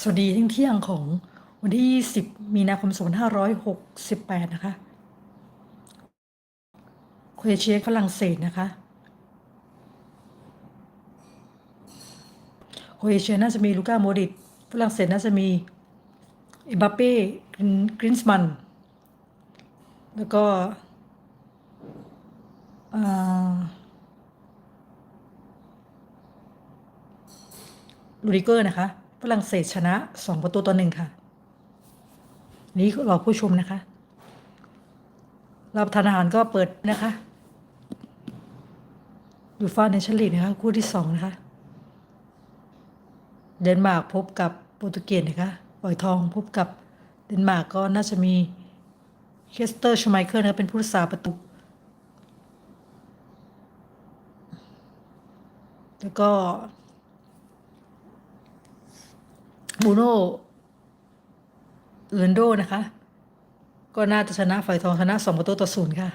สวัสดีเที่ยงเที่ยงของวันที่20มีนาคม 2568 นะคะโครเอเชียฝรั่งเศสนะคะโครเอเชียน่าจะมีลูก้าโมดิตฝรั่งเศสน่าจะมีเอ็มบัปเป้กรินส์มันแล้วก็ลูริเกอร์นะคะ ฝรั่งเศสชนะ 2 ประตูต่อหนึ่งค่ะ นี้รอผู้ชมนะคะรับทานอาหารก็เปิดนะคะยูฟ่าเนชั่นลีกนะคะ คู่ที่สองนะคะ เดนมาร์กพบกับโปรตุเกสนะคะปล่อยทองพบกับเดนมาร์กก็น่าจะมีเคสเตอร์ชไมเคิลนะคะเป็นผู้รักษาประตู แล้วก็ บูโน่เอืนโดนะคะ ก็น่าจะชนะฝ่ายทองชนะสองประตูต่อศูนย์ค่ะ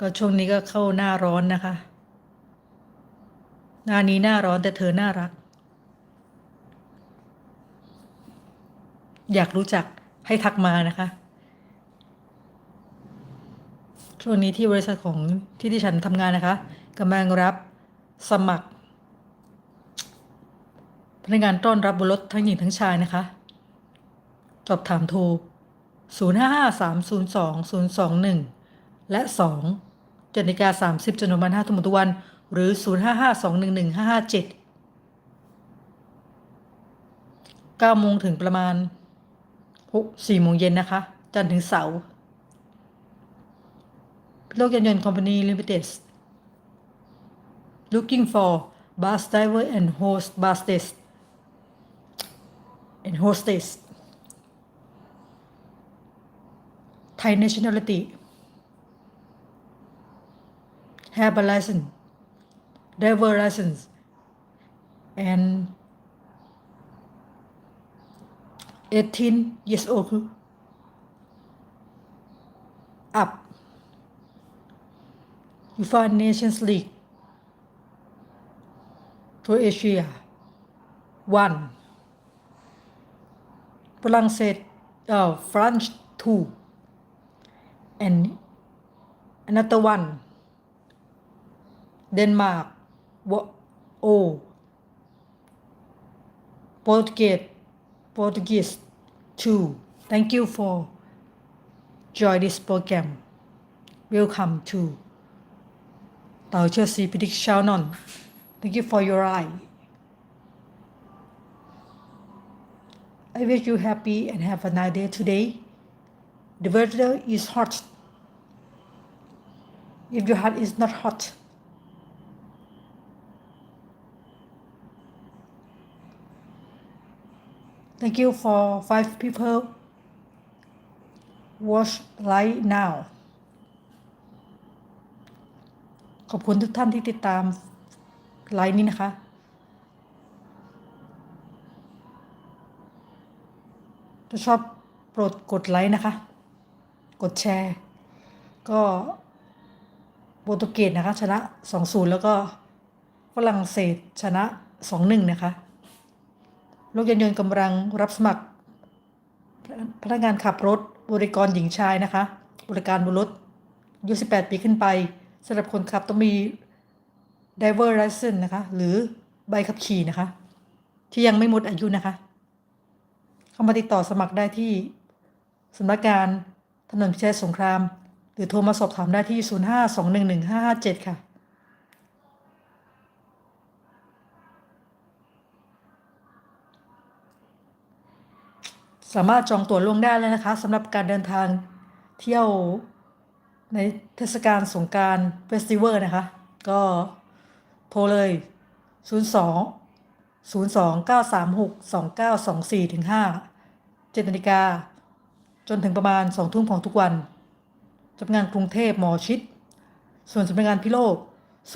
ก็ช่วงนี้ก็เข้าหน้าร้อนนะคะ หน้านี้หน้าร้อนแต่เธอน่ารัก อยากรู้จักให้ทักมานะคะ ช่วงนี้ที่บริษัทของที่ที่ฉันทำงานนะคะกำลังรับสมัคร นักงานต้อนรับบนรถทั้งหญิงทั้งชายนะคะ สอบถามโทร 055-302-021 และ2 7นาฬิกา30จนถึงวัน5ทุ่มทุกวัน หรือ 055-211-557 9โมงถึงประมาณ4โมงเย็นนะคะ จันทร์ถึงเสาร์โลกยานยนต์คอมพานีลิมิเต็ด looking for bus driver and host buses and hostess Thai nationality. Have a license driver license and 18 years old up. UEFA Nations League to Asia. one ฝรั่งเศสเอ่อ France two and another one Denmark o Portuguese Portuguese two thank you for join this program welcome to เต่าเชื่อซีพิดิกชาวนอน thank you for your eye I wish you happy and have a nice day today. The weather is hot. If your heart is not hot, thank you for five people. Watch live now. ขอบคุณทุกท่านที่ติดตามไลฟ์นี้นะคะ ถ้าชอบโปรดกดไลค์นะคะ กดแชร์ ก็โปรตุเกสนะคะ ชนะ 2-0 แล้วก็ฝรั่งเศสชนะ 2-1 นะคะโลกยานยนต์กำลังรับสมัคร พนักงานขับรถบริกรหญิงชายนะคะบริการบนรถอายุ18 ปีขึ้นไปสำหรับคนขับต้องมี driver license นะคะ หรือใบขับขี่นะคะ ที่ยังไม่หมดอายุนะคะ เข้ามาติดต่อสมัครได้ที่สำนักงานถนนพิชัยสงคราม หรือโทรมาสอบถามได้ที่ 05211557 ค่ะสามารถจองตั๋วล่วงได้แล้วนะคะสำหรับการเดินทางเที่ยวในเทศกาลสงการเฟสติวัลนะคะ ก็โทรเลย 02 02 936 2924ถึง5 7นาฬิกาจนถึงประมาณ2ทุ่มของทุกวันสำนักงานกรุงเทพหมอชิด ส่วนสำนักงานพิโลก 05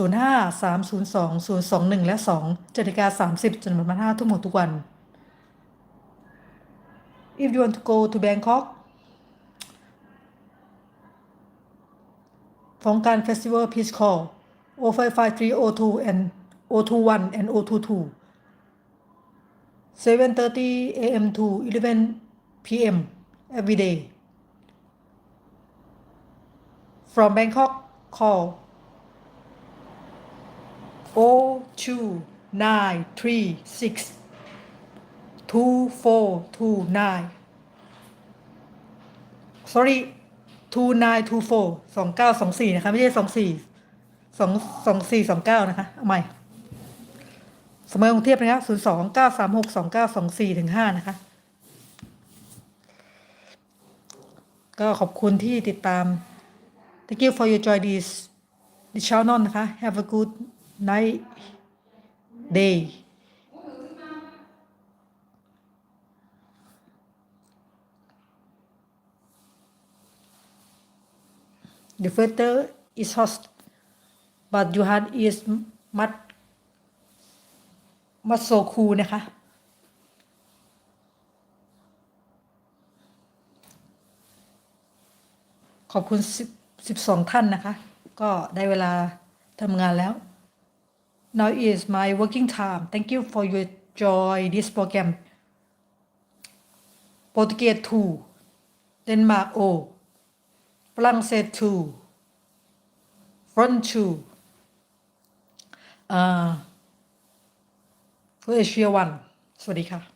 302 021 และ 2 7นาฬิกา30 จนถึงประมาณ5ทุ่มของทุกวัน If you want to go to Bangkok ฟงการ Festival Peace Call 0553 02 and 021 and 022 7:30 a.m. to 11 p.m. every day from Bangkok call 02936 2429 sorry 2924 2924 นะคะ ไม่ใช่ 24 2 24 29 นะคะ เอาใหม่ สมัยกรุงเทพนะครับ02 936 2924ถึง5นะคะ ก็ขอบคุณที่ติดตาม thank you for your joy this this channel นะคะ have a good night day the filter is hot but your heart is much much so cool นะคะ ขอบคุณสิบสองท่านนะคะ ก็ได้เวลาทำงานแล้ว now is my working time thank you for your joy this program โปรตุเกส2เดนมาร์กโอฝรั่งเศส2ฟรอนช2อ่อเอเชียวัสวัสดีค่ะ